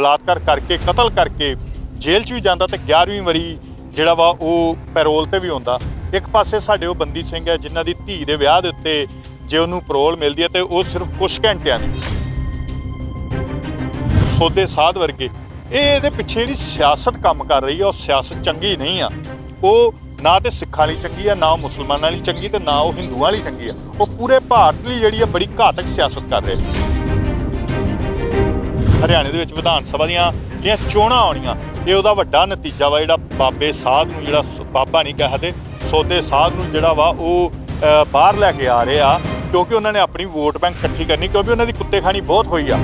ਬਲਾਤਕਾਰ ਕਰਕੇ, ਕਤਲ ਕਰਕੇ ਜੇਲ੍ਹ 'ਚ ਵੀ ਜਾਂਦਾ ਤੇ 11ਵੀਂ ਵਾਰੀ ਜਿਹੜਾ ਵਾ ਉਹ ਪੈਰੋਲ ਤੇ ਵੀ ਹੁੰਦਾ ਇੱਕ ਪਾਸੇ ਸਾਡੇ ਉਹ ਬੰਦੀ ਸਿੰਘ ਹੈ, ਜਿਨ੍ਹਾਂ ਦੀ ਧੀ ਦੇ ਵਿਆਹ ਦੇ ਉੱਤੇ ਜੇ ਉਹਨੂੰ ਪੈਰੋਲ ਮਿਲਦੀ ਹੈ ਤੇ ਉਹ ਸਿਰਫ ਕੁਝ ਘੰਟਿਆਂ ਦੀ। ਸੋਦੇ ਸਾਧ ਵਰਗੇ। ਇਹ ਇਹਦੇ ਪਿੱਛੇ ਜਿਹੜੀ ਸਿਆਸਤ ਕੰਮ ਕਰ ਰਹੀ ਹੈ ਉਹ ਸਿਆਸਤ ਚੰਗੀ ਨਹੀਂ ਆ। ਉਹ ਨਾ ਤੇ ਸਿੱਖਾਂ ਲਈ ਚੰਗੀ ਆ, ਨਾ ਉਹ ਮੁਸਲਮਾਨਾਂ ਲਈ ਚੰਗੀ ਤੇ ਨਾ ਉਹ ਹਿੰਦੂਆਂ ਲਈ ਚੰਗੀ ਆ। ਉਹ ਪੂਰੇ ਭਾਰਤ ਲਈ ਜਿਹੜੀ ਆ, ਬੜੀ ਘਾਤਕ ਸਿਆਸਤ ਕਰ ਰਹੇ। ਹਰਿਆਣੇ ਦੇ ਵਿੱਚ ਵਿਧਾਨ ਸਭਾ ਦੀਆਂ ਜਿਹੜੀਆਂ ਚੋਣਾਂ ਆਉਣੀਆਂ, ਇਹ ਉਹਦਾ ਵੱਡਾ ਨਤੀਜਾ ਵਾ ਜਿਹੜਾ ਬਾਬੇ ਸਾਧ ਨੂੰ ਜਿਹੜਾ ਸ- ਬਾਬਾ ਨਹੀਂ ਕਹਦੇ, ਸੋਦੇ ਸਾਧ ਨੂੰ ਜਿਹੜਾ ਵਾ ਉਹ ਬਾਹਰ ਲੈ ਕੇ ਆ ਰਹੇ ਆ, ਕਿਉਂਕਿ ਉਹਨਾਂ ਨੇ ਆਪਣੀ ਵੋਟ ਬੈਂਕ ਇਕੱਠੀ ਕਰਨੀ, ਕਿਉਂਕਿ ਉਹਨਾਂ ਦੀ ਕੁੱਤੇਖਾਨੀ ਬਹੁਤ ਹੋਈ ਆ।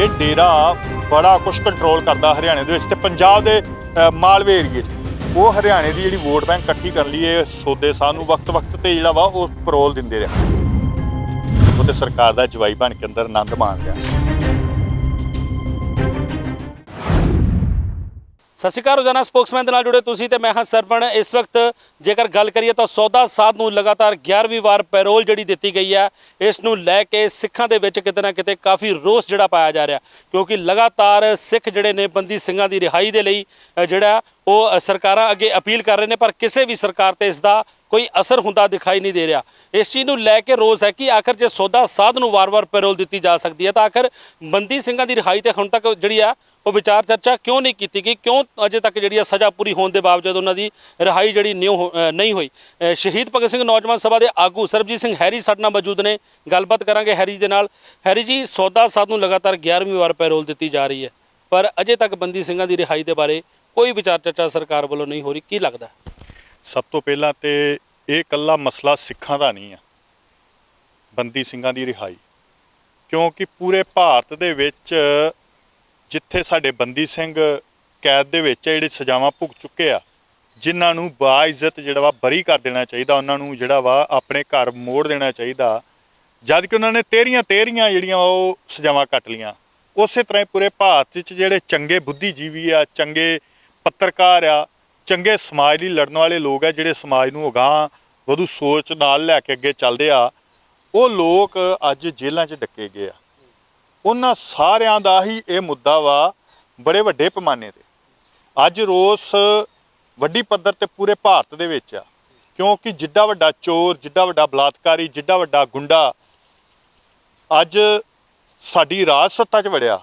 ਇਹ ਡੇਰਾ ਬੜਾ ਕੁਝ ਕੰਟਰੋਲ ਕਰਦਾ ਹਰਿਆਣੇ ਦੇ ਵਿੱਚ ਤੇ ਪੰਜਾਬ ਦੇ ਮਾਲਵੇ ਏਰੀਏ 'ਚ। ਉਹ ਹਰਿਆਣੇ ਦੀ ਜਿਹੜੀ ਵੋਟ ਬੈਂਕ ਇਕੱਠੀ ਕਰ ਲਈ, ਇਹ ਸੋਦੇ ਸਾਹ ਨੂੰ ਵਕਤ-ਵਕਤ ਤੇ ਜਿਹੜਾ ਵਾ ਉਹ ਪਰੋਲ ਦਿੰਦੇ ਰਹੇ। ਉਹ ਸਰਕਾਰ ਦਾ ਜਵਾਈ ਬਣ ਕੇ ਅੰਦਰ ਆਨੰਦ ਮਾਣ ਰਿਹਾ। ਸਤਿ ਸ਼੍ਰੀ ਅਕਾਲ, ਰੋਜ਼ਾਨਾ ਸਪੋਕਸਮੈਨ ਦੇ ਨਾਲ ਜੁੜੇ ਤੁਸੀਂ ਤੇ ਮੈਂ ਹਾਂ ਸਰਵਣ। ਇਸ ਵਕਤ ਜੇਕਰ ਗੱਲ ਕਰੀਏ ਤਾਂ ਸੌਦਾ ਸਾਧ ਨੂੰ ਲਗਾਤਾਰ 11ਵੀਂ ਵਾਰ ਪੈਰੋਲ ਜਿਹੜੀ ਦਿੱਤੀ ਗਈ ਹੈ, ਇਸ ਨੂੰ ਲੈ ਕੇ ਸਿੱਖਾਂ ਦੇ ਵਿੱਚ ਕਿਤੇ ਨਾ ਕਿਤੇ ਕਾਫੀ ਰੋਸ ਜਿਹੜਾ ਪਾਇਆ ਜਾ ਰਿਹਾ, ਕਿਉਂਕਿ ਲਗਾਤਾਰ ਸਿੱਖ ਜਿਹੜੇ ਨੇ ਬੰਦੀ ਸਿੰਘਾਂ ਦੀ ਰਿਹਾਈ ਦੇ ਲਈ ਜਿਹੜਾ ਉਹ ਸਰਕਾਰਾਂ ਅੱਗੇ ਅਪੀਲ ਕਰ ਰਹੇ ਨੇ, ਪਰ ਕਿਸੇ ਵੀ ਸਰਕਾਰ ਤੇ ਇਸ ਦਾ ਕੋਈ ਅਸਰ ਹੁੰਦਾ ਦਿਖਾਈ ਨਹੀਂ ਦੇ ਰਿਹਾ। ਇਸ ਚੀਜ਼ ਨੂੰ ਲੈ ਕੇ ਰੋਸ ਹੈ ਕਿ ਆਖਰ ਜੇ ਸੌਦਾ ਸਾਧ ਨੂੰ ਵਾਰ-ਵਾਰ ਪੈਰੋਲ ਦਿੱਤੀ ਜਾ ਸਕਦੀ ਹੈ, ਤਾਂ ਆਖਰ ਬੰਦੀ ਸਿੰਘਾਂ ਦੀ ਰਿਹਾਈ ਤੇ ਹੁਣ ਤੱਕ ਜਿਹੜੀ ਆ, ਉਹ ਵਿਚਾਰ ਚਰਚਾ ਕਿਉਂ ਨਹੀਂ ਕੀਤੀ ਗਈ? ਕਿਉਂ ਅਜੇ ਤੱਕ ਜਿਹੜੀ ਆ ਸਜ਼ਾ ਪੂਰੀ ਹੋਣ ਦੇ ਬਾਵਜੂਦ ਉਹਨਾਂ ਦੀ ਰਿਹਾਈ ਜਿਹੜੀ ਨਿਉ ਹੋ- ਨਹੀਂ ਹੋਈ? ਸ਼ਹੀਦ ਭਗਤ ਸਿੰਘ ਨੌਜਵਾਨ ਸਭਾ ਦੇ ਆਗੂ ਸਰਬਜੀਤ ਸਿੰਘ ਹੈਰੀ ਸਾਡੇ ਨਾਲ ਮੌਜੂਦ ਨੇ। ਗੱਲਬਾਤ ਕਰਾਂਗੇ ਹੈਰੀ ਦੇ ਨਾਲ। ਹੈਰੀ ਜੀ, ਸੌਦਾ ਸਾਧ ਨੂੰ ਲਗਾਤਾਰ 11ਵੀਂ ਵਾਰ ਪੈਰੋਲ ਦਿੱਤੀ ਜਾ ਰਹੀ ਹੈ। ਪਰ ਅਜੇ ਤੱਕ ਬੰਦੀ ਸਿੰਘਾਂ ਦੀ ਰਿਹਾਈ ਦੇ ਬਾਰੇ ਕੋਈ ਵਿਚਾਰ ਚਰਚਾ ਸਰਕਾਰ ਵੱਲੋਂ ਨਹੀਂ ਹੋ ਰਹੀ। ਕੀ ਲੱਗਦਾ ਸਭ ਤੋਂ ਪਹਿਲਾਂ ਤੇ ਇਹ ਕੱਲਾ ਮਸਲਾ ਸਿੱਖਾਂ ਦਾ ਨਹੀਂ ਆ ਬੰਦੀ ਸਿੰਘਾਂ ਦੀ ਰਿਹਾਈ। ਕਿਉਂਕਿ ਪੂਰੇ ਭਾਰਤ ਦੇ ਵਿੱਚ ਜਿੱਥੇ ਸਾਡੇ ਬੰਦੀ ਸਿੰਘ ਕੈਦ ਦੇ ਵਿੱਚ ਆ, ਜਿਹੜੇ ਸਜ਼ਾਵਾਂ ਭੁਗਤ ਚੁੱਕੇ ਆ ਜਿਨ੍ਹਾਂ ਨੂੰ ਬਾਇਜ਼ਤ ਜਿਹੜਾ ਵਾ ਬਰੀ ਕਰ ਦੇਣਾ ਚਾਹੀਦਾ ਉਹਨਾਂ ਨੂੰ ਜਿਹੜਾ ਵਾ ਆਪਣੇ ਘਰ ਮੋੜ ਦੇਣਾ ਚਾਹੀਦਾ ਜਦ ਕਿ ਉਹਨਾਂ ਨੇ ਤੇਰੀਆਂ ਤੇਰੀਆਂ ਜਿਹੜੀਆਂ ਉਹ ਸਜ਼ਾਵਾਂ ਕੱਟ ਲੀਆਂ ਉਸੇ ਤਰ੍ਹਾਂ ਹੀ ਪੂਰੇ ਭਾਰਤ ਵਿੱਚ ਜਿਹੜੇ ਚੰਗੇ ਬੁੱਧੀਜੀਵੀ ਆ ਚੰਗੇ ਪੱਤਰਕਾਰ ਆ ਚੰਗੇ ਸਮਾਜ ਲਈ ਲੜਨ ਵਾਲੇ ਲੋਕ ਆ, ਜਿਹੜੇ ਸਮਾਜ ਨੂੰ ਅਗਾਂਹ ਵਧੂ ਸੋਚ ਨਾਲ ਲੈ ਕੇ ਅੱਗੇ ਚੱਲਦੇ ਆ, ਉਹ ਲੋਕ ਅੱਜ ਜੇਲ੍ਹਾਂ 'ਚ ਡੱਕੇ ਗਏ ਆ। ਉਹਨਾਂ ਸਾਰਿਆਂ ਦਾ ਹੀ ਇਹ ਮੁੱਦਾ ਵਾ, ਬੜੇ ਵੱਡੇ ਪੈਮਾਨੇ ਤੇ। ਅੱਜ ਰੋਸ ਵੱਡੀ ਪੱਧਰ ਤੇ ਪੂਰੇ ਭਾਰਤ ਦੇ ਵਿੱਚ ਆ, ਕਿਉਂਕਿ ਜਿੱਡਾ ਵੱਡਾ ਚੋਰ, ਜਿੱਡਾ ਵੱਡਾ ਬਲਾਤਕਾਰੀ, ਜਿੱਡਾ ਵੱਡਾ ਗੁੰਡਾ, ਅੱਜ ਸਾਡੀ ਰਾਜ ਸੱਤਾ 'ਚ ਵੜਿਆ।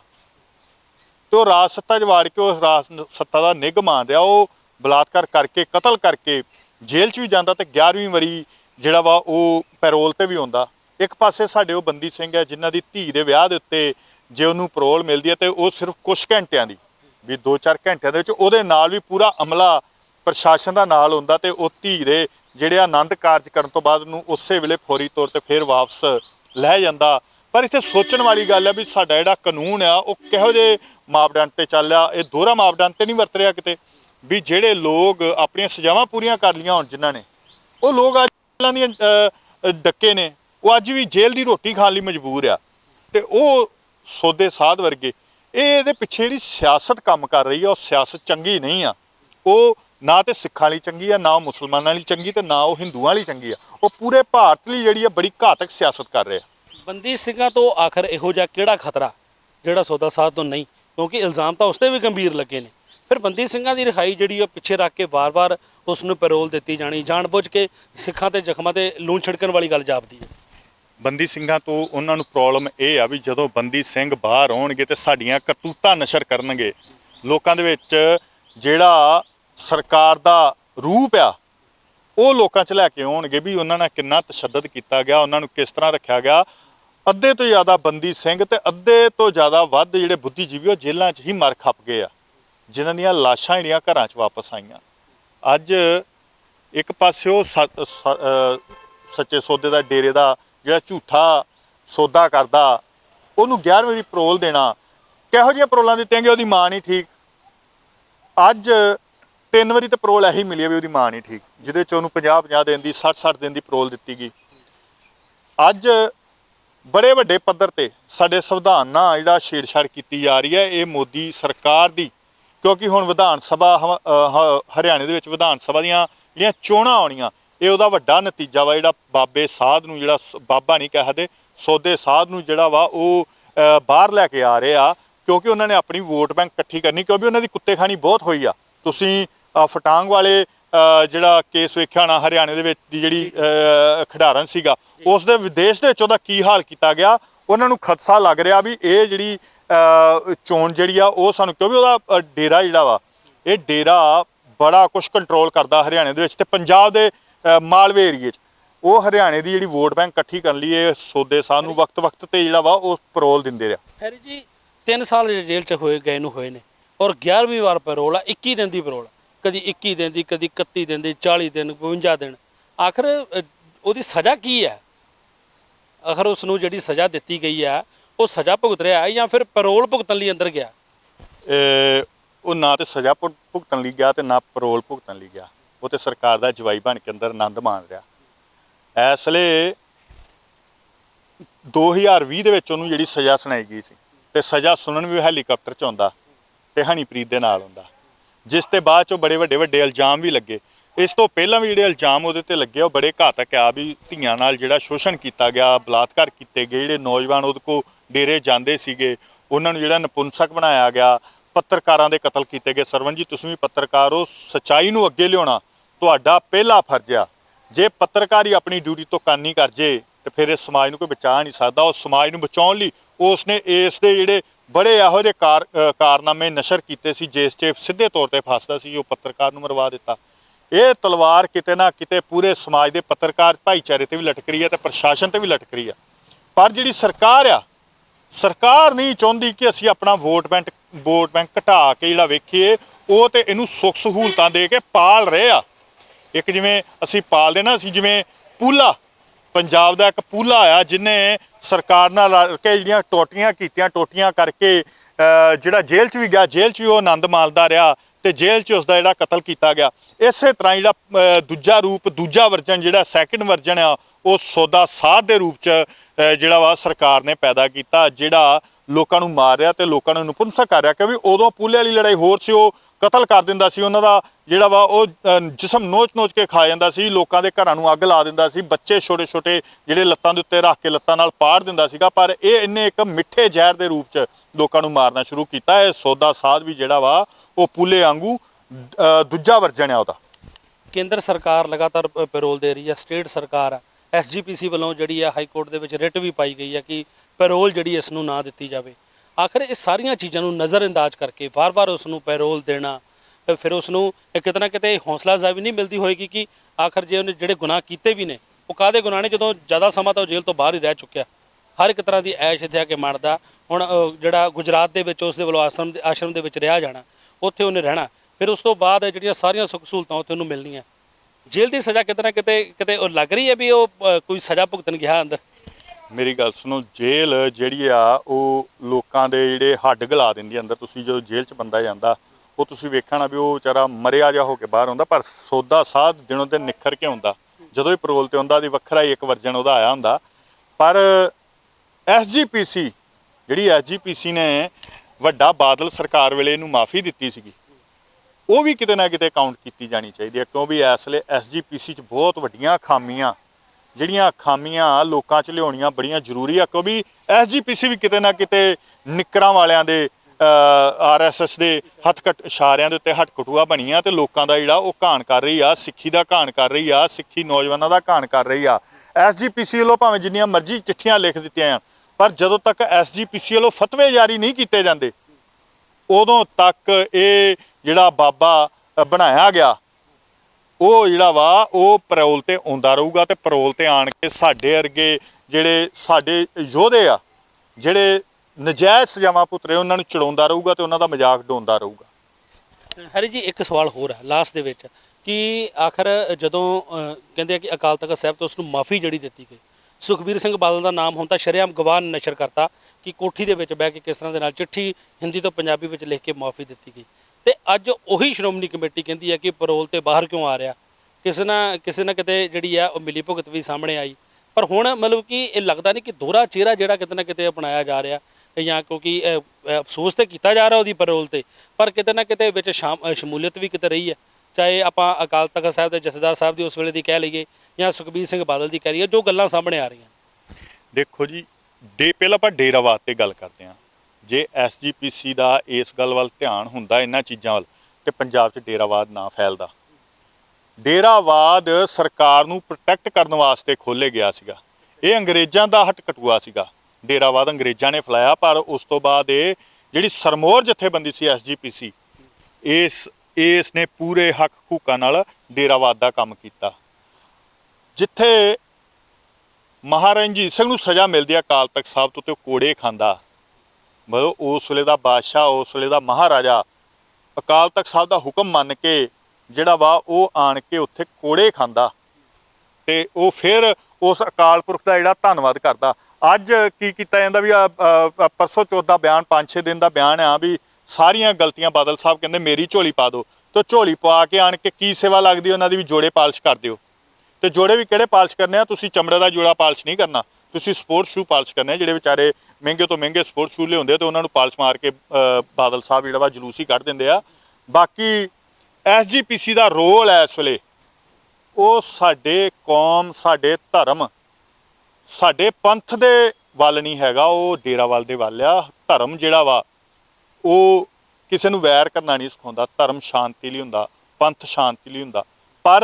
ਤੇ ਉਹ ਰਾਜ ਸੱਤਾ 'ਚ ਵੜ ਕੇ ਉਹ ਰਾਜ ਸੱਤਾ ਦਾ ਨਿੱਘ ਮਾਣ ਰਿਹਾ, ਉਹ ਬਲਾਤਕਾਰ ਕਰਕੇ, ਕਤਲ ਕਰਕੇ ਜੇਲ੍ਹ 'ਚ ਵੀ ਜਾਂਦਾ ਤੇ 11ਵੀਂ ਵਾਰੀ ਜਿਹੜਾ ਵਾ ਉਹ ਪੈਰੋਲ ਤੇ ਵੀ ਹੁੰਦਾ ਇੱਕ ਪਾਸੇ ਸਾਡੇ ਉਹ ਬੰਦੀ ਸਿੰਘ ਹੈ, ਜਿਨ੍ਹਾਂ ਦੀ ਧੀ ਦੇ ਵਿਆਹ ਦੇ ਉੱਤੇ ਜੇ ਉਹਨੂੰ ਪੈਰੋਲ ਮਿਲਦੀ ਹੈ ਤੇ ਉਹ ਸਿਰਫ ਕੁਝ ਘੰਟਿਆਂ ਦੀ, ਵੀ 2-4 ਘੰਟਿਆਂ ਦੇ ਵਿੱਚ ਉਹਦੇ ਨਾਲ ਵੀ ਪੂਰਾ ਅਮਲਾ ਪ੍ਰਸ਼ਾਸਨ ਦਾ ਨਾਲ ਹੁੰਦਾ ਤੇ ਉਹ ਧੀ ਦੇ ਜਿਹੜੇ ਆਨੰਦ ਕਾਰਜ ਕਰਨ ਤੋਂ ਬਾਅਦ ਉਹਨੂੰ ਉਸੇ ਵੇਲੇ ਫੌਰੀ ਤੌਰ ਤੇ ਫੇਰ ਵਾਪਸ ਲੈ ਜਾਂਦਾ। ਪਰ ਇੱਥੇ ਸੋਚਣ ਵਾਲੀ ਗੱਲ ਹੈ ਵੀ ਸਾਡਾ ਜਿਹੜਾ ਕਾਨੂੰਨ ਆ, ਉਹ ਕਿਹੋ ਜਿਹੇ ਮਾਪਦੰਡ ਤੇ ਚੱਲਿਆ ਇਹ ਦੋਹਰਾ ਮਾਪਦੰਡ ਤੇ ਨਹੀਂ ਵਰਤ ਰਿਹਾ ਕਿਤੇ? ਵੀ ਜਿਹੜੇ ਲੋਕ ਆਪਣੀਆਂ ਸਜ਼ਾਵਾਂ ਪੂਰੀਆਂ ਕਰ ਲੀਆਂ ਹੋਣ ਜਿਨ੍ਹਾਂ ਨੇ, ਉਹ ਲੋਕ ਅੱਜ ਜੇਲ੍ਹਾਂ ਦੀਆਂ ਡੱਕੇ ਨੇ, ਉਹ ਅੱਜ ਵੀ ਜੇਲ੍ਹ ਦੀ ਰੋਟੀ ਖਾਣ ਲਈ ਮਜਬੂਰ ਆ। ਤੇ ਉਹ ਸੋਦੇ ਸਾਧ ਵਰਗੇ, ਇਹ ਇਹਦੇ ਪਿੱਛੇ ਜਿਹੜੀ ਸਿਆਸਤ ਕੰਮ ਕਰ ਰਹੀ ਆ, ਉਹ ਸਿਆਸਤ ਚੰਗੀ ਨਹੀਂ ਆ। ਉਹ ਨਾ ਤੇ ਸਿੱਖਾਂ ਲਈ ਚੰਗੀ ਆ, ਨਾ ਉਹ ਮੁਸਲਮਾਨਾਂ ਲਈ ਚੰਗੀ ਤੇ ਨਾ ਉਹ ਹਿੰਦੂਆਂ ਲਈ ਚੰਗੀ ਆ। ਉਹ ਪੂਰੇ ਭਾਰਤ ਲਈ ਜਿਹੜੀ ਆ ਬੜੀ ਘਾਤਕ ਸਿਆਸਤ ਕਰ ਰਿਹਾ। ਬੰਦੀ ਸਿੰਘਾਂ ਤੋਂ ਆਖਰ ਇਹੋ ਜਿਹਾ ਕਿਹੜਾ ਖਤਰਾ, ਜਿਹੜਾ ਸੌਦਾ ਸਾਧ ਤੋਂ ਨਹੀਂ? ਕਿਉਂਕਿ ਇਲਜ਼ਾਮ ਤਾਂ ਉਸ ਤੇ ਵੀ ਗੰਭੀਰ ਲੱਗੇ ਨੇ। ਫਿਰ ਬੰਦੀ ਸਿੰਘਾਂ ਦੀ ਰਿਹਾਈ ਜਿਹੜੀ ਉਹ ਪਿੱਛੇ ਰੱਖ ਕੇ ਵਾਰ-ਵਾਰ ਉਸ ਨੂੰ ਪੈਰੋਲ ਦਿੱਤੀ ਜਾਣੀ, ਜਾਣਬੁੱਝ ਕੇ ਸਿੱਖਾਂ ਤੇ ਜ਼ਖਮਾਂ ਤੇ ਲੂਣ ਛਿੜਕਣ ਵਾਲੀ ਗੱਲ ਜਾਪਦੀ ਹੈ। ਬੰਦੀ ਸਿੰਘਾਂ ਤੋਂ ਉਹਨਾਂ ਨੂੰ ਪ੍ਰੋਬਲਮ ਇਹ ਆ ਵੀ ਜਦੋਂ ਬੰਦੀ ਸਿੰਘ ਬਾਹਰ ਆਉਣਗੇ ਤੇ ਸਾਡੀਆਂ ਕਰਤੂਤਾਂ ਨਸ਼ਰ ਕਰਨਗੇ, ਲੋਕਾਂ ਦੇ ਵਿੱਚ ਜਿਹੜਾ ਸਰਕਾਰ ਦਾ ਰੂਪ ਆ, ਉਹ ਲੋਕਾਂ 'ਚ ਲੈ ਕੇ ਆਉਣਗੇ ਵੀ ਉਹਨਾਂ ਨਾਲ ਕਿੰਨਾ ਤਸ਼ੱਦਦ ਕੀਤਾ ਗਿਆ, ਉਹਨਾਂ ਨੂੰ ਕਿਸ ਤਰ੍ਹਾਂ ਰੱਖਿਆ ਗਿਆ। ਅੱਧੇ ਤੋਂ ਜ਼ਿਆਦਾ ਬੰਦੀ ਸਿੰਘ ਤੇ ਅੱਧੇ ਤੋਂ ਜ਼ਿਆਦਾ ਵੱਧ ਜਿਹੜੇ ਬੁੱਧੀਜੀਵੀ ਉਹ ਜੇਲ੍ਹਾਂ 'ਚ ਹੀ ਮਰ ਖੱਪ ਗਏ ਆ। ਜਿਨ੍ਹਾਂ ਦੀਆਂ ਲਾਸ਼ਾਂ ਜਿਹੜੀਆਂ ਘਰਾਂ 'ਚ ਵਾਪਸ ਆਈਆਂ। ਅੱਜ ਇੱਕ ਪਾਸੇ ਉਹ ਸ- ਸੱਚੇ ਸੌਦੇ ਦਾ ਡੇਰੇ ਦਾ ਜਿਹੜਾ ਝੂਠਾ ਸੌਦਾ ਕਰਦਾ, ਉਹਨੂੰ 11ਵੀਂ ਵਾਰੀ ਪਰੋਲ ਦੇਣਾ, ਕਿਹੋ ਜਿਹੀਆਂ ਪਰੋਲਾਂ ਦਿੱਤੀਆਂ ਉਹਦੀ ਮਾਂ ਨਹੀਂ ਠੀਕ। ਅੱਜ ਤਿੰਨ ਵਾਰੀ ਤੇ ਪਰੋਲ ਇਹੀ ਮਿਲੀ ਆ ਵੀ ਉਹਦੀ ਮਾਂ ਨਹੀਂ ਠੀਕ, ਜਿਹਦੇ ਚ ਉਹਨੂੰ 50 50 ਦਿਨ ਦੀ 60 60 ਦਿਨ ਦੀ ਪਰੋਲ ਦਿੱਤੀ ਗਈ। ਅੱਜ ਬੜੇ ਵੱਡੇ ਪੱਧਰ ਤੇ ਸਾਡੇ ਸੰਵਿਧਾਨ ਨਾਲ ਜਿਹੜਾ ਛੇੜਛਾੜ ਕੀਤੀ ਜਾ ਰਹੀ ਹੈ, ਇਹ ਮੋਦੀ ਸਰਕਾਰ ਦੀ ਕਿਉਂਕਿ ਹੁਣ ਵਿਧਾਨ ਸਭਾ ਹ- ਹ- ਹਰਿਆਣੇ ਦੇ ਵਿੱਚ ਵਿਧਾਨ ਸਭਾ ਦੀਆਂ ਜਿਹੜੀਆਂ ਚੋਣਾਂ ਆਉਣੀਆਂ, ਇਹ ਉਹਦਾ ਵੱਡਾ ਨਤੀਜਾ ਵਾ ਜਿਹੜਾ ਬਾਬੇ ਸਾਧ ਨੂੰ ਜਿਹੜਾ ਸ- ਬਾਬਾ ਨਹੀਂ ਕਹਦੇ ਸੌਦੇ ਸਾਧ ਨੂੰ ਜਿਹੜਾ ਵਾ ਉਹ ਬਾਹਰ ਲੈ ਕੇ ਆ ਰਹੇ ਆ, ਕਿਉਂਕਿ ਉਹਨਾਂ ਨੇ ਆਪਣੀ ਵੋਟ ਬੈਂਕ ਇਕੱਠੀ ਕਰਨੀ, ਕਿਉਂਕਿ ਉਹਨਾਂ ਦੀ ਕੁੱਤੇਖਾਨੀ ਬਹੁਤ ਹੋਈ ਆ। ਤੁਸੀਂ ਫਟਾਂਗ ਵਾਲੇ ਜਿਹੜਾ ਕੇਸ ਵੇਖਿਆ ਨਾ ਹਰਿਆਣੇ ਦੇ ਵਿੱਚ ਦੀ ਜਿਹੜੀ ਖਿਡਾਰਨ ਸੀਗਾ, ਉਸ ਦੇ ਵਿਦੇਸ਼ ਦੇ ਵਿੱਚ ਉਹਦਾ ਕੀ ਹਾਲ ਕੀਤਾ ਗਿਆ ਉਹਨਾਂ ਨੂੰ ਖਦਸ਼ਾ ਲੱਗ ਰਿਹਾ ਵੀ ਇਹ ਜਿਹੜੀ ਚੋਣ ਜਿਹੜੀ ਆ, ਉਹ ਸਾਨੂੰ ਕਿਉਂਕਿ ਉਹਦਾ ਡੇਰਾ ਜਿਹੜਾ ਵਾ, ਇਹ ਡੇਰਾ ਬੜਾ ਕੁਝ ਕੰਟਰੋਲ ਕਰਦਾ ਹਰਿਆਣੇ ਦੇ ਵਿੱਚ ਤੇ ਪੰਜਾਬ ਦੇ ਮਾਲਵੇ ਏਰੀਏ 'ਚ। ਉਹ ਹਰਿਆਣੇ ਦੀ ਜਿਹੜੀ ਵੋਟ ਬੈਂਕ ਇਕੱਠੀ ਕਰਨ ਲਈ ਇਹ ਸੋਦੇ ਸਾਹਿਬ ਨੂੰ ਵਕਤ-ਵਕਤ ਤੇ ਜਿਹੜਾ ਵਾ, ਉਹ ਪੈਰੋਲ ਦਿੰਦੇ ਰਿਹਾ। ਹੈਰੀ ਜੀ 3 ਸਾਲ ਜੇਲ੍ਹ 'ਚ ਹੋਏ, ਗਏ ਨੂੰ ਹੋਏ ਨੇ, ਔਰ 11ਵੀਂ ਵਾਰ ਪੈਰੋਲ ਆ 21 ਦਿਨ ਦੀ ਪੈਰੋਲ ਕਦੀ 21 ਦਿਨ ਦੀ, ਕਦੀ 31 ਦਿਨ ਦੀ 40 ਦਿਨ 52 ਦਿਨ। ਆਖਰ ਉਹਦੀ ਸਜ਼ਾ ਕੀ ਹੈ? ਅਗਰ ਉਸ ਨੂੰ ਜਿਹੜੀ ਸਜ਼ਾ ਦਿੱਤੀ ਗਈ ਹੈ ਉਹ ਸਜ਼ਾ ਭੁਗਤ ਰਿਹਾ ਹੈ ਜਾਂ ਫਿਰ ਪੈਰੋਲ ਭੁਗਤਣ ਲਈ ਅੰਦਰ ਗਿਆ? ਇਹ ਉਹ ਨਾ ਤੇ ਸਜ਼ਾ ਭੁਗ ਭੁਗਤਣ ਲਈ ਗਿਆ ਤੇ ਨਾ ਪੈਰੋਲ ਭੁਗਤਣ ਲਈ ਗਿਆ। ਉਹ ਤੇ ਸਰਕਾਰ ਦਾ ਜਵਾਈ ਬਣ ਕੇ ਅੰਦਰ ਆਨੰਦ ਮਾਣ ਰਿਹਾ। ਇਸ ਲਈ 2020 ਦੇ ਵਿੱਚ ਉਹਨੂੰ ਜਿਹੜੀ ਸਜ਼ਾ ਸੁਣਾਈ ਗਈ ਸੀ ਤੇ ਸਜ਼ਾ ਸੁਣਨ ਵੀ ਉਹ ਹੈਲੀਕਾਪਟਰ 'ਚ ਆਉਂਦਾ ਤੇ ਹਨੀਪ੍ਰੀਤ ਦੇ ਨਾਲ ਆਉਂਦਾ ਜਿਸ ਤੇ ਬਾਅਦ 'ਚੋਂ ਬੜੇ ਵੱਡੇ ਵੱਡੇ ਇਲਜ਼ਾਮ ਵੀ ਲੱਗੇ ਇਸ ਤੋਂ ਪਹਿਲਾਂ ਵੀ ਜਿਹੜੇ ਇਲਜ਼ਾਮ ਉਹਦੇ ਤੇ ਲੱਗੇ ਉਹ ਬੜੇ ਘਾਤਕ ਆ ਵੀ ਧੀਆਂ ਨਾਲ ਜਿਹੜਾ ਸ਼ੋਸ਼ਣ ਕੀਤਾ ਗਿਆ, ਬਲਾਤਕਾਰ ਕੀਤੇ ਗਏ, ਜਿਹੜੇ ਨੌਜਵਾਨ ਉਹਦੇ ਕੋ ਡੇਰੇ ਜਾਂਦੇ ਸੀਗੇ, ਉਹਨਾਂ ਨੂੰ ਜਿਹੜਾ ਨਪੁੰਸਕ ਬਣਾਇਆ ਗਿਆ, ਪੱਤਰਕਾਰਾਂ ਦੇ ਕਤਲ ਕੀਤੇ ਗਏ। ਸਰਵਨ ਜੀ ਤੁਸੀਂ ਵੀ ਪੱਤਰਕਾਰ ਹੋ, ਸਚਾਈ ਨੂੰ ਅੱਗੇ ਲਿਆਉਣਾ ਤੁਹਾਡਾ ਪਹਿਲਾ ਫਰਜ਼ ਆ। ਜੇ ਪੱਤਰਕਾਰ ਹੀ ਆਪਣੀ ਡਿਊਟੀ ਤੋਂ ਕੰਨ ਨਹੀਂ ਕਰ ਜੇ, ਤੇ ਫਿਰ ਇਸ ਸਮਾਜ ਨੂੰ ਕੋਈ ਬਚਾ ਨਹੀਂ ਸਕਦਾ। ਉਸ ਸਮਾਜ ਨੂੰ ਬਚਾਉਣ ਲਈ ਉਸ ਨੇ ਇਸ ਦੇ ਜਿਹੜੇ ਬੜੇ ਇਹੋ ਜਿਹੇ ਕਾਰਨਾਮੇ ਨਸ਼ਰ ਕੀਤੇ ਸੀ ਜਿਸ 'ਚ ਸਿੱਧੇ ਤੌਰ ਤੇ ਫਸਦਾ ਸੀ, ਉਹ ਪੱਤਰਕਾਰ ਨੂੰ ਮਰਵਾ ਦਿੱਤਾ। ਇਹ ਤਲਵਾਰ ਕਿਤੇ ਨਾ ਕਿਤੇ ਪੂਰੇ ਸਮਾਜ ਦੇ ਪੱਤਰਕਾਰ ਭਾਈਚਾਰੇ ਤੇ ਵੀ ਲਟਕ ਰਹੀ ਹੈ ਤੇ ਪ੍ਰਸ਼ਾਸਨ ਤੇ ਵੀ ਲਟਕ ਰਹੀ ਹੈ ਪਰ ਜਿਹੜੀ ਸਰਕਾਰ ਆ, ਸਰਕਾਰ ਨਹੀਂ ਚਾਹੁੰਦੀ ਕਿ ਅਸੀਂ ਆਪਣਾ ਵੋਟ ਬੈਂਕ ਵੋਟ ਬੈਂਕ ਘਟਾ ਕੇ ਜਿਹੜਾ ਵੇਖੀਏ, ਉਹ ਤੇ ਇਹਨੂੰ ਸੁੱਖ ਸਹੂਲਤਾਂ ਦੇ ਕੇ ਪਾਲ ਰਹੇ ਆ। ਇੱਕ ਜਿਵੇਂ ਅਸੀਂ ਪਾਲਦੇ ਨਾ, ਅਸੀਂ ਜਿਵੇਂ ਪੂਲਾ, ਪੰਜਾਬ ਦਾ ਇੱਕ ਪੂਲਾ ਆ, ਜਿਨੇ ਸਰਕਾਰ ਨਾਲ ਰਲ ਕੇ ਜਿਹੜੀਆਂ ਟੋਟੀਆਂ ਕੀਤੀਆਂ, ਟੋਟੀਆਂ ਕਰਕੇ ਜਿਹੜਾ ਜੇਲ੍ਹ 'ਚ ਵੀ ਗਿਆ, ਜੇਲ੍ਹ 'ਚ ਵੀ ਉਹ ਆਨੰਦ ਮਾਲਦਾ ਰਿਹਾ। ਤੇ ਜੇਲ੍ਹ 'ਚ ਉਸ ਦਾ ਜਿਹੜਾ ਕਤਲ ਕੀਤਾ ਗਿਆ। ਇਸੇ ਤਰ੍ਹਾਂ ਜਿਹੜਾ ਦੂਜਾ ਰੂਪ, ਦੂਜਾ ਵਰਜਨ ਜਿਹੜਾ ਸੈਕੰਡ ਵਰਜਨ ਆ, ਉਹ ਸੌਦਾ ਸਾਧ ਦੇ ਰੂਪ 'ਚ ਜਿਹੜਾ ਵਾ ਸਰਕਾਰ ਨੇ ਪੈਦਾ ਕੀਤਾ, ਜਿਹੜਾ ਲੋਕਾਂ ਨੂੰ ਮਾਰ ਰਿਹਾ ਤੇ ਲੋਕਾਂ ਨੂੰ ਨਪੁੰਸਕ ਕਰ ਰਿਹਾ, ਕਿਉਂਕਿ ਉਦੋਂ ਪੂਲੇ ਵਾਲੀ ਲੜਾਈ ਹੋਰ ਸੀ, ਉਹ ਕਤਲ ਕਰ ਦਿੰਦਾ ਸੀ, ਉਹਨਾਂ ਦਾ ਜਿਹੜਾ ਵਾ ਉਹ ਜਿਸਮ ਨੋਚ-ਨੋਚ ਕੇ ਖਾ ਜਾਂਦਾ ਸੀ, ਲੋਕਾਂ ਦੇ ਘਰਾਂ ਨੂੰ ਅੱਗ ਲਾ ਦਿੰਦਾ ਸੀ, ਬੱਚੇ ਛੋਟੇ-ਛੋਟੇ ਜਿਹੜੇ ਲੱਤਾਂ ਦੇ ਉੱਤੇ ਰੱਖ ਕੇ ਲੱਤਾਂ ਨਾਲ ਪਾੜ ਦਿੰਦਾ ਸੀਗਾ, ਪਰ ਇਹ ਇਹਨੇ ਇੱਕ ਮਿੱਠੇ ਜ਼ਹਿਰ ਦੇ ਰੂਪ 'ਚ ਲੋਕਾਂ ਨੂੰ ਮਾਰਨਾ ਸ਼ੁਰੂ ਕੀਤਾ। ਇਹ ਸੌਦਾ ਸਾਧ ਵੀ ਜਿਹੜਾ ਵਾ, ਉਹ ਪੂਲੇ ਵਾਂਗੂ ਦੂਜਾ ਵਰਜਨ ਆ ਉਹਦਾ। ਕੇਂਦਰ ਸਰਕਾਰ ਲਗਾਤਾਰ ਪੈਰੋਲ ਦੇ ਰਹੀ ਹੈ ਸਟੇਟ ਸਰਕਾਰ ਐਸਜੀਪੀਸੀ ਵੱਲੋਂ ਜਿਹੜੀ ਹੈ ਹਾਈ ਕੋਰਟ ਦੇ ਵਿੱਚ ਰਿਟ ਵੀ ਪਾਈ ਗਈ ਹੈ ਕਿ ਪੈਰੋਲ ਜਿਹੜੀ ਇਸ ਨੂੰ ਨਾ ਦਿੱਤੀ ਜਾਵੇ। ਆਖਰ ਇਹ ਸਾਰੀਆਂ ਚੀਜ਼ਾਂ ਨੂੰ ਨਜ਼ਰਅੰਦਾਜ਼ ਕਰਕੇ ਵਾਰ-ਵਾਰ ਉਸ ਨੂੰ ਪੈਰੋਲ ਦੇਣਾ ਫਿਰ ਉਸ ਨੂੰ ਕਿਤੇ ਨਾ ਕਿਤੇ ਹੌਸਲਾ ਅਫਜ਼ਾਈ ਨਹੀਂ ਮਿਲਦੀ ਹੋਏਗੀ ਕਿ ਆਖਰ ਜੇ ਉਹਨੇ ਜਿਹੜੇ ਗੁਨਾਹ ਕੀਤੇ ਵੀ ਨੇ, ਉਹ ਕਾਦੇ ਗੁਨਾਹ ਨੇ ਜਦੋਂ ਜ਼ਿਆਦਾ ਸਮਾਂ ਤਾਂ ਉਹ ਜੇਲ੍ਹ ਤੋਂ ਬਾਹਰ ਹੀ ਰਹਿ ਚੁੱਕਿਆ। ਹਰ ਇੱਕ ਤਰ੍ਹਾਂ ਦੀ ਐਸ਼ ਇੱਥੇ ਆ ਕੇ ਮਾਣਦਾ ਹੁਣ ਜਿਹੜਾ ਗੁਜਰਾਤ ਦੇ ਵਿੱਚ ਉਸ ਦੇ ਵੱਲੋਂ ਆਸ਼ਰਮ ਦੇ ਆਸ਼ਰਮ ਦੇ ਵਿੱਚ ਰਿਹਾ ਜਾਣਾ, ਉੱਥੇ ਉਹਨੇ ਰਹਿਣਾ, ਫਿਰ ਉਸ ਤੋਂ ਬਾਅਦ ਜਿਹੜੀਆਂ ਸਾਰੀਆਂ ਸੁੱਖ ਸਹੂਲਤਾਂ ਉੱਥੇ ਉਹਨੂੰ ਮਿਲਣੀਆਂ। ਜੇਲ੍ਹ ਦੀ ਸਜ਼ਾ ਕਿਤੇ ਨਾ ਕਿਤੇ ਕਿਤੇ ਉਹ ਲੱਗ ਰਹੀ ਹੈ ਵੀ ਉਹ ਕੋਈ ਸਜ਼ਾ ਭੁਗਤਣ ਗਿਆ ਅੰਦਰ? ਮੇਰੀ ਗੱਲ ਸੁਣੋ, ਜੇਲ੍ਹ ਜਿਹੜੀ ਆ, ਉਹ ਲੋਕਾਂ ਦੇ ਜਿਹੜੇ ਹੱਡ ਗਲਾ ਦਿੰਦੀ ਆ ਅੰਦਰ। ਤੁਸੀਂ ਜਦੋਂ ਜੇਲ੍ਹ 'ਚ ਬੰਦਾ ਜਾਂਦਾ, ਉਹ ਤੁਸੀਂ ਵੇਖਣਾ ਵੀ ਉਹ ਵਿਚਾਰਾ ਮਰਿਆ ਜਾ ਹੋ ਕੇ ਬਾਹਰ ਆਉਂਦਾ, ਪਰ ਸੌਦਾ ਸਾਧ ਦਿਨੋਂ ਦਿਨ ਨਿਖਰ ਕੇ ਆਉਂਦਾ। ਜਦੋਂ ਹੀ ਪੈਰੋਲ ਤੇ ਆਉਂਦਾ ਦੀ ਵੱਖਰਾ ਹੀ ਇੱਕ ਵਰਜਨ ਉਹਦਾ ਆਇਆ ਹੁੰਦਾ। ਪਰ ਐਸਜੀਪੀਸੀ ਜਿਹੜੀ ਐਸਜੀਪੀਸੀ ਨੇ ਵੱਡਾ ਬਾਦਲ ਸਰਕਾਰ ਵੇਲੇ ਇਹਨੂੰ ਮਾਫੀ ਦਿੱਤੀ ਸੀਗੀ। ਉਹ ਵੀ ਕਿਤੇ ਨਾ ਕਿਤੇ ਕਾਊਂਟ ਕੀਤੀ ਜਾਣੀ ਚਾਹੀਦੀ ਹੈ ਕਿਉਂਕਿ ਇਸ ਵੇਲੇ ਐਸਜੀਪੀਸੀ 'ਚ ਬਹੁਤ ਵੱਡੀਆਂ ਖਾਮੀਆਂ ਜਿਹੜੀਆਂ ਖਾਮੀਆਂ ਲੋਕਾਂ 'ਚ ਲਿਆਉਣੀਆਂ ਬੜੀਆਂ ਜ਼ਰੂਰੀ ਆ, ਕਿਉਂਕਿ ਐਸਜੀਪੀਸੀ ਵੀ ਕਿਤੇ ਨਾ ਕਿਤੇ ਨਿੱਕਰਾਂ ਵਾਲਿਆਂ ਦੇ ਆਰਐਸਐਸ ਦੇ ਹੱਥਕਟ ਇਸ਼ਾਰਿਆਂ ਦੇ ਉੱਤੇ ਹਟਕਟੂਆ ਬਣੀ ਆ ਤੇ ਲੋਕਾਂ ਦਾ ਜਿਹੜਾ ਉਹ ਘਾਣ ਕਰ ਰਹੀ ਆ, ਸਿੱਖੀ ਦਾ ਘਾਣ ਕਰ ਰਹੀ ਆ, ਸਿੱਖੀ ਨੌਜਵਾਨਾਂ ਦਾ ਘਾਣ ਕਰ ਰਹੀ ਆ। ਐਸਜੀਪੀਸੀ ਵੱਲੋਂ ਭਾਵੇਂ ਜਿੰਨੀਆਂ ਮਰਜ਼ੀ ਚਿੱਠੀਆਂ ਲਿਖ ਦਿੱਤੀਆਂ ਆ, ਪਰ ਜਦੋਂ ਤੱਕ ਐਸਜੀਪੀਸੀ ਵੱਲੋਂ ਫਤਵੇ ਜਾਰੀ ਨਹੀਂ ਕੀਤੇ ਜਾਂਦੇ, ਉਦੋਂ ਤੱਕ ਇਹ ਜਿਹੜਾ ਬਾਬਾ ਬਣਾਇਆ ਗਿਆ ਉਹ ਜਿਹੜਾ ਵਾ, ਉਹ ਪੈਰੋਲ ਤੇ ਆਉਂਦਾ ਰਹੂਗਾ ਤੇ ਪੈਰੋਲ ਤੇ ਆਣ ਕੇ ਸਾਡੇ ਵਰਗੇ ਜਿਹੜੇ ਸਾਡੇ ਯੋਧੇ ਆ, ਜਿਹੜੇ ਨਜਾਇਜ਼ ਸਜ਼ਾਵਾਂ ਪੁੱਤਰੇ, ਉਹਨਾਂ ਨੂੰ ਚੜਾਉਂਦਾ ਰਹੂਗਾ ਤੇ ਉਹਨਾਂ ਦਾ ਮਜ਼ਾਕ ਢਾਉਂਦਾ ਰਹੂਗਾ। ਹਰੀ ਜੀ, ਇੱਕ ਸਵਾਲ ਹੋਰ ਹੈ ਲਾਸਟ ਦੇ ਵਿੱਚ, ਕਿ ਆਖਰ ਜਦੋਂ ਕਹਿੰਦੇ ਆ ਕਿ ਅਕਾਲ ਤਖਤ ਸਾਹਿਬ ਤੋਂ ਉਸ ਨੂੰ ਮਾਫੀ ਜਿਹੜੀ ਦਿੱਤੀ ਗਈ, ਸੁਖਬੀਰ ਸਿੰਘ ਬਾਦਲ ਦਾ ਨਾਮ ਹੁਣ ਤਾਂ ਸ਼ਰੇਆਮ ਗਵਾਹ ਨੇ ਨਸ਼ਰ ਕਰਤਾ, ਕਿ ਕੋਠੀ ਦੇ ਵਿੱਚ ਬਹਿ ਕੇ ਕਿਸ ਤਰ੍ਹਾਂ ਦੇ ਨਾਲ ਚਿੱਠੀ ਹਿੰਦੀ ਤੋਂ ਪੰਜਾਬੀ ਵਿੱਚ ਲਿਖ ਕੇ ਮਾਫੀ ਦਿੱਤੀ ਗਈ। ਤੇ ਅੱਜ ਉਹੀ ਸ਼੍ਰੋਮਣੀ ਕਮੇਟੀ ਕਹਿੰਦੀ ਹੈ ਕਿ ਪੈਰੋਲ ਤੇ ਬਾਹਰ ਕਿਉਂ ਆ ਰਿਹਾ? ਕਿਸੇ ਨਾ ਕਿਸੇ ਨਾ ਕਿਤੇ ਜਿਹੜੀ ਆ, ਉਹ ਮਿਲੀ ਭੁਗਤ ਵੀ ਸਾਹਮਣੇ ਆਈ। ਪਰ ਹੁਣ ਮਤਲਬ ਕਿ ਇਹ ਲੱਗਦਾ ਨਹੀਂ ਕਿ ਦੋਹਰਾ ਚਿਹਰਾ ਜਿਹੜਾ ਕਿਤੇ ਨਾ ਕਿਤੇ ਅਪਣਾਇਆ ਜਾ ਰਿਹਾ ਜਾਂ ਕਿਉਂਕਿ ਅਫਸੋਸ ਤੇ ਕੀਤਾ ਜਾ ਰਿਹਾ ਉਹਦੀ ਪੈਰੋਲ ਤੇ। ਪਰ ਕਿਤੇ ਨਾ ਕਿਤੇ ਵਿੱਚ ਸ਼ਾਮ- ਸ਼ਮੂਲੀਅਤ ਵੀ ਕਿਤੇ ਰਹੀ ਹੈ। ਚਾਹੇ ਆਪਾਂ ਅਕਾਲ ਤਖਤ ਸਾਹਿਬ ਦੇ ਜਥੇਦਾਰ ਸਾਹਿਬ ਦੀ ਉਸ ਵੇਲੇ ਦੀ ਕਹਿ ਲਈਏ ਜਾਂ ਸੁਖਬੀਰ ਸਿੰਘ ਬਾਦਲ ਦੀ ਕਹਿ ਲਈਏ, ਜੋ ਗੱਲਾਂ ਸਾਹਮਣੇ ਆ ਰਹੀਆਂ ਦੇਖੋ ਜੀ, ਦੇ ਪਹਿਲਾਂ ਆਪਾਂ ਡੇਰਾਵਾਦ ਤੇ ਗੱਲ ਕਰਦੇ ਹਾਂ। ਜੇ ਐਸਜੀਪੀਸੀ ਦਾ ਇਸ ਗੱਲ ਵੱਲ ਧਿਆਨ ਹੁੰਦਾ ਇਹਨਾਂ ਚੀਜ਼ਾਂ ਵੱਲ, ਤੇ ਪੰਜਾਬ 'ਚ ਡੇਰਾਵਾਦ ਨਾ ਫੈਲਦਾ। ਡੇਰਾਵਾਦ ਸਰਕਾਰ ਨੂੰ ਪ੍ਰੋਟੈਕਟ ਕਰਨ ਵਾਸਤੇ ਖੋਲੇ ਗਿਆ ਸੀਗਾ। ਇਹ ਅੰਗਰੇਜ਼ਾਂ ਦਾ ਹਟ ਕਟੂਆ ਸੀਗਾ। ਡੇਰਾਵਾਦ ਅੰਗਰੇਜ਼ਾਂ ਨੇ ਫਲਾਇਆ, ਪਰ ਉਸ ਤੋਂ ਬਾਅਦ ਇਹ ਜਿਹੜੀ ਸਰਮੋਰ ਜਥੇਬੰਦੀ ਸੀ ਐਸਜੀਪੀਸੀ ਇਸ ਇਸ ਨੇ ਪੂਰੇ ਹੱਕ ਹੂਕਾਂ ਨਾਲ ਡੇਰਾਵਾਦ ਦਾ ਕੰਮ ਕੀਤਾ। ਜਿੱਥੇ ਮਹਾਰਾਜਾ ਰਣਜੀਤ ਸਿੰਘ ਨੂੰ ਸਜ਼ਾ ਮਿਲਦੀ ਆ ਅਕਾਲ ਤਖਤ ਸਾਹਿਬ ਤੋਂ ਤੇ ਉਹ ਕੋੜੇ ਖਾਂਦਾ। ਮਤਲਬ ਉਸ ਵੇਲੇ ਦਾ ਬਾਦਸ਼ਾਹ ਉਸ ਵੇਲੇ ਦਾ ਮਹਾਰਾਜਾ ਅਕਾਲ ਤਖਤ ਸਾਹਿਬ ਦਾ ਹੁਕਮ ਮੰਨ ਕੇ ਜਿਹੜਾ ਵਾ ਉਹ ਆਣ ਕੇ ਉੱਥੇ ਕੋੜੇ ਖਾਂਦਾ ਤੇ ਉਹ ਫਿਰ ਉਸ ਅਕਾਲ ਪੁਰਖ ਦਾ ਜਿਹੜਾ ਧੰਨਵਾਦ ਕਰਦਾ। ਅੱਜ ਕੀ ਕੀਤਾ ਜਾਂਦਾ ਵੀ ਆ, ਪਰਸੋਂ ਚੌਥ ਦਾ ਬਿਆਨ 5-6 ਦਿਨ ਦਾ ਬਿਆਨ ਆ ਵੀ ਸਾਰੀਆਂ ਗਲਤੀਆਂ ਬਾਦਲ ਸਾਹਿਬ ਕਹਿੰਦੇ ਮੇਰੀ ਝੋਲੀ ਪਾ ਦਿਓ। ਤੇ ਝੋਲੀ ਪਾ ਕੇ ਆਣ ਕੇ ਕੀ ਸੇਵਾ ਲੱਗਦੀ ਉਹਨਾਂ ਦੀ ਵੀ ਜੋੜੇ ਪਾਲਿਸ਼ ਕਰ ਦਿਓ। ਤੇ ਜੋੜੇ ਵੀ ਕਿਹੜੇ ਪਾਲਿਸ਼ ਕਰਨੇ ਆ? ਤੁਸੀਂ ਚਮੜੇ ਦਾ ਜੋੜਾ ਪਾਲਿਸ਼ ਨਹੀਂ ਕਰਨਾ। ਤੁਸੀਂ ਸਪੋਰਟ ਸ਼ੂ ਪਾਲਿਸ਼ ਕਰਨੇ ਜਿਹੜੇ ਵਿਚਾਰੇ ਮਹਿੰਗੇ ਤੋਂ ਮਹਿੰਗੇ ਸਪੋਰਟ ਸ਼ੂ ਲਿਆਉਂਦੇ ਆ ਤੇ ਉਹਨਾਂ ਨੂੰ ਪਾਲਿਸ਼ ਮਾਰ ਕੇ ਬਾਦਲ ਸਾਹਿਬ ਜਿਹੜਾ ਵਾ ਜਲੂਸੀ ਕੱਢ ਦਿੰਦੇ ਆ। ਬਾਕੀ ਐਸਜੀਪੀਸੀ ਦਾ ਰੋਲ ਹੈ ਇਸ ਵੇਲੇ, ਉਹ ਸਾਡੇ ਕੌਮ, ਸਾਡੇ ਧਰਮ, ਸਾਡੇ ਪੰਥ ਦੇ ਵੱਲ ਨਹੀਂ ਹੈਗਾ, ਉਹ ਡੇਰਾਵਾਲ ਦੇ ਵੱਲ ਆ। ਧਰਮ ਜਿਹੜਾ ਵਾ, ਉਹ ਕਿਸੇ ਨੂੰ ਵੈਰ ਕਰਨਾ ਨਹੀਂ ਸਿਖਾਉਂਦਾ। ਧਰਮ ਸ਼ਾਂਤੀ ਲਈ ਹੁੰਦਾ, ਪੰਥ ਸ਼ਾਂਤੀ ਲਈ ਹੁੰਦਾ। ਪਰ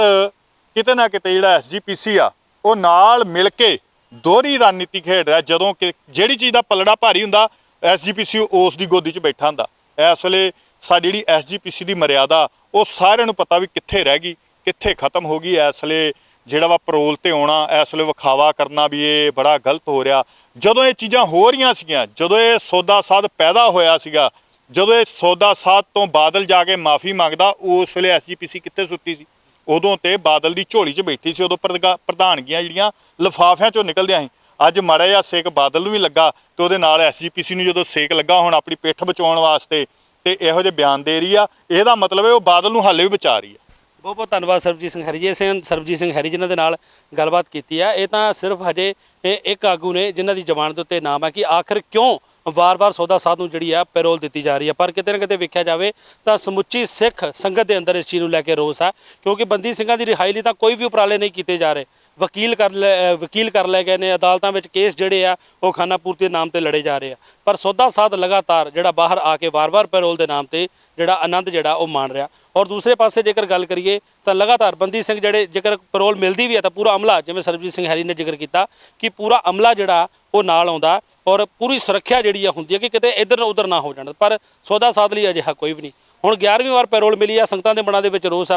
ਕਿਤੇ ਨਾ ਕਿਤੇ ਜਿਹੜਾ ਐਸਜੀਪੀਸੀ ਆ, ਉਹ ਨਾਲ ਮਿਲ ਕੇ ਦੋਹਰੀ ਰਣਨੀਤੀ ਖੇਡ ਰਿਹਾ, ਜਦੋਂ ਕਿ ਜਿਹੜੀ ਚੀਜ਼ ਦਾ ਪਲੜਾ ਭਾਰੀ ਹੁੰਦਾ ਐਸਜੀਪੀਸੀ ਉਸ ਦੀ ਗੋਦੀ 'ਚ ਬੈਠਾ ਹੁੰਦਾ। ਇਸ ਵੇਲੇ ਸਾਡੀ ਜਿਹੜੀ ਐਸਜੀਪੀਸੀ ਦੀ ਮਰਿਆਦਾ, ਉਹ ਸਾਰਿਆਂ ਨੂੰ ਪਤਾ ਵੀ ਕਿੱਥੇ ਰਹਿ ਗਈ, ਕਿੱਥੇ ਖਤਮ ਹੋ ਗਈ। ਇਸ ਵੇਲੇ ਜਿਹੜਾ ਵਾ ਪਰੋਲ ਤੇ ਆਉਣਾ, ਇਸ ਵੇਲੇ ਵਿਖਾਵਾ ਕਰਨਾ ਵੀ ਇਹ ਬੜਾ ਗਲਤ ਹੋ ਰਿਹਾ। ਜਦੋਂ ਇਹ ਚੀਜ਼ਾਂ ਹੋ ਰਹੀਆਂ ਸੀਗੀਆਂ, ਜਦੋਂ ਇਹ ਸੌਦਾ ਸਾਧ ਪੈਦਾ ਹੋਇਆ ਸੀਗਾ, ਜਦੋਂ ਇਹ ਸੌਦਾ ਸਾਧ ਤੋਂ ਬਾਦਲ ਜਾ ਕੇ ਮਾਫੀ ਮੰਗਦਾ, ਉਸ ਵੇਲੇ ਐਸਜੀਪੀਸੀ ਕਿੱਥੇ ਸੁੱਤੀ ਸੀ? ਉਦੋਂ ਤੇ ਬਾਦਲ ਦੀ ਝੋਲੀ 'ਚ ਬੈਠੀ ਸੀ, ਉਦੋਂ ਪ੍ਰਧਾ- ਪ੍ਰਧਾਨਗੀਆਂ ਜਿਹੜੀਆਂ ਲਿਫਾਫਿਆਂ 'ਚੋਂ ਨਿਕਲਦੀਆਂ ਸੀ। ਅੱਜ ਮਾੜਾ ਜਿਹਾ ਸੇਕ ਬਾਦਲ ਨੂੰ ਵੀ ਲੱਗਾ ਤੇ ਉਹਦੇ ਨਾਲ ਐਸਜੀਪੀਸੀ ਨੂੰ ਜਦੋਂ ਸੇਕ ਲੱਗਾ, ਹੁਣ ਆਪਣੀ ਪਿੱਠ ਬਚਾਉਣ ਵਾਸਤੇ ਤੇ ਇਹੋ ਜਿਹੇ ਬਿਆਨ ਦੇ ਰਹੀ ਆ। ਇਹਦਾ ਮਤਲਬ ਹੈ ਉਹ ਬਾਦਲ ਨੂੰ ਹਾਲੇ ਵੀ ਬਚਾ ਰਹੀ ਆ। ਬਹੁਤ ਬਹੁਤ ਧੰਨਵਾਦ ਸਰਬਜੀਤ ਸਿੰਘ ਹਰੀ ਜੀ ਸਿੰਘ, ਸਰਬਜੀਤ ਸਿੰਘ ਹਰੀ ਜਿਨ੍ਹਾਂ ਦੇ ਨਾਲ ਗੱਲਬਾਤ ਕੀਤੀ ਆ। ਇਹ ਤਾਂ ਸਿਰਫ ਹਜੇ ਇਹ ਇੱਕ ਆਗੂ ਨੇ ਜਿਨ੍ਹਾਂ ਦੀ ਜ਼ਬਾਨ ਦੇ ਉੱਤੇ ਨਾਮ ਹੈ ਕਿ ਆਖਰ ਕਿਉਂ ਵਾਰ-ਵਾਰ ਸੌਦਾ ਸਾਧ ਨੂੰ ਜਿਹੜੀ ਆ ਪੈਰੋਲ ਦਿੱਤੀ ਜਾ ਰਹੀ ਹੈ ਪਰ ਕਿਤੇ ਨਾ ਕਿਤੇ ਵੇਖਿਆ ਜਾਵੇ ਤਾਂ ਸਮੁੱਚੀ ਸਿੱਖ ਸੰਗਤ ਦੇ ਅੰਦਰ ਇਸ ਚੀਜ਼ ਨੂੰ ਲੈ ਕੇ ਰੋਸ ਹੈ ਕਿਉਂਕਿ ਬੰਦੀ ਸਿੰਘਾਂ ਦੀ ਰਿਹਾਈ ਲਈ ਤਾਂ ਕੋਈ ਵੀ ਉਪਰਾਲੇ ਨਹੀਂ ਕੀਤੇ ਜਾ ਰਹੇ। ਵਕੀਲ ਕਰ ਲੈ- ਵਕੀਲ ਕਰ ਲਏ ਗਏ ਨੇ, ਅਦਾਲਤਾਂ ਵਿੱਚ ਕੇਸ ਜਿਹੜੇ ਆ, ਉਹ ਖਾਨਾ ਪੂਰਤੀ ਦੇ ਨਾਮ ਤੇ ਲੜੇ ਜਾ ਰਹੇ ਆ। ਪਰ ਸੌਦਾ ਸਾਧ ਲਗਾਤਾਰ ਜਿਹੜਾ ਬਾਹਰ ਆ ਕੇ ਵਾਰ-ਵਾਰ ਪੈਰੋਲ ਦੇ ਨਾਮ ਤੇ ਜਿਹੜਾ ਆਨੰਦ ਜਿਹੜਾ, ਉਹ ਮਾਣ ਰਿਹਾ। ਔਰ ਦੂਸਰੇ ਪਾਸੇ ਜੇਕਰ ਗੱਲ ਕਰੀਏ ਤਾਂ ਲਗਾਤਾਰ ਬੰਦੀ ਸਿੰਘ ਜਿਹੜੇ ਜੇਕਰ ਪੈਰੋਲ ਮਿਲਦੀ ਵੀ ਹੈ ਤਾਂ ਪੂਰਾ ਅਮਲਾ, ਜਿਵੇਂ ਸਰਬਜੀਤ ਸਿੰਘ ਹੈਰੀ ਨੇ ਜ਼ਿਕਰ ਕੀਤਾ, ਕਿ ਪੂਰਾ ਅਮਲਾ ਜਿਹੜਾ ਉਹ ਨਾਲ ਆਉਂਦਾ ਔਰ ਪੂਰੀ ਸੁਰੱਖਿਆ ਜਿਹੜੀ ਆ ਹੁੰਦੀ ਹੈ ਕਿ ਕਿਤੇ ਇੱਧਰ ਉਧਰ ਨਾ ਹੋ ਜਾਣ। ਪਰ ਸੌਦਾ ਸਾਧ ਲਈ ਅਜਿਹਾ ਕੋਈ ਵੀ ਨਹੀਂ। ਹੁਣ 11ਵੀਂ ਵਾਰ ਪੈਰੋਲ ਮਿਲੀ ਆ, ਸੰਗਤਾਂ ਦੇ ਮਨਾਂ ਦੇ ਵਿੱਚ ਰੋਸ ਆ।